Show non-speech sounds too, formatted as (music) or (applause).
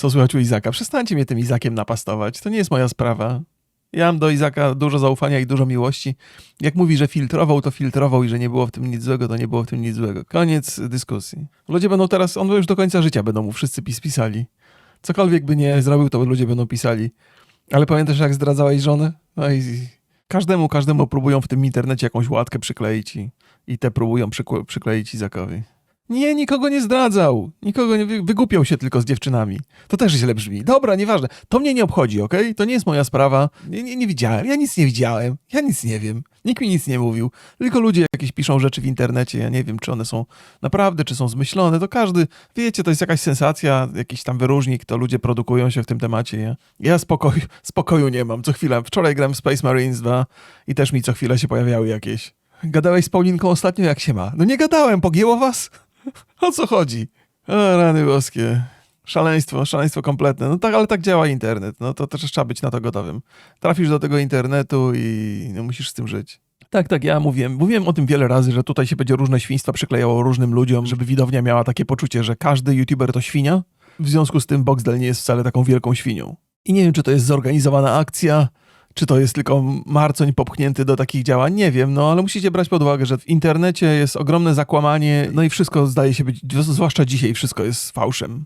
Co słychać u Izaka? Przestańcie mnie tym Izakiem napastować. To nie jest moja sprawa. Ja mam do Izaka dużo zaufania i dużo miłości. Jak mówi, że filtrował, to filtrował i że nie było w tym nic złego, to nie było w tym nic złego. Koniec dyskusji. Ludzie będą teraz, on już do końca życia będą mu wszyscy pis pisali. Cokolwiek by nie zrobił, to ludzie będą pisali. Ale pamiętasz, jak zdradzałeś żonę? No i każdemu, każdemu próbują w tym internecie jakąś łatkę przykleić i, i te próbują przykle- przykleić Izakowi. Nie, nikogo nie zdradzał. Nikogo nie wy- wygłupiał się tylko z dziewczynami. To też źle brzmi. Dobra, nieważne. To mnie nie obchodzi, okej? To nie jest moja sprawa. Nie, nie, nie widziałem. Ja nic nie widziałem. Ja nic nie wiem. Nikt mi nic nie mówił. Tylko ludzie jakieś piszą rzeczy w internecie. Ja nie wiem, czy one są naprawdę, czy są zmyślone. To każdy, wiecie, to jest jakaś sensacja, jakiś tam wyróżnik, to ludzie produkują się w tym temacie. Ja, ja spokoju, spokoju nie mam. Co chwilę. Wczoraj grałem w Space Marines 2 i też mi co chwilę się pojawiały jakieś. Gadałeś z Paulinką ostatnio, jak się ma? No nie gadałem, pogięło was? (laughs) O co chodzi? O, rany boskie. Szaleństwo, szaleństwo kompletne. No tak, ale tak działa internet. No to też trzeba być na to gotowym. Trafisz do tego internetu i no, musisz z tym żyć. Tak, tak, ja mówiłem, mówiłem o tym wiele razy, że tutaj się będzie różne świństwa przyklejało różnym ludziom, żeby widownia miała takie poczucie, że każdy youtuber to świnia. W związku z tym Boxdel nie jest wcale taką wielką świnią. I nie wiem, czy to jest zorganizowana akcja, czy to jest tylko marcoń popchnięty do takich działań, nie wiem, no ale musicie brać pod uwagę, że w internecie jest ogromne zakłamanie, no i wszystko zdaje się być, zwłaszcza dzisiaj, wszystko jest fałszem.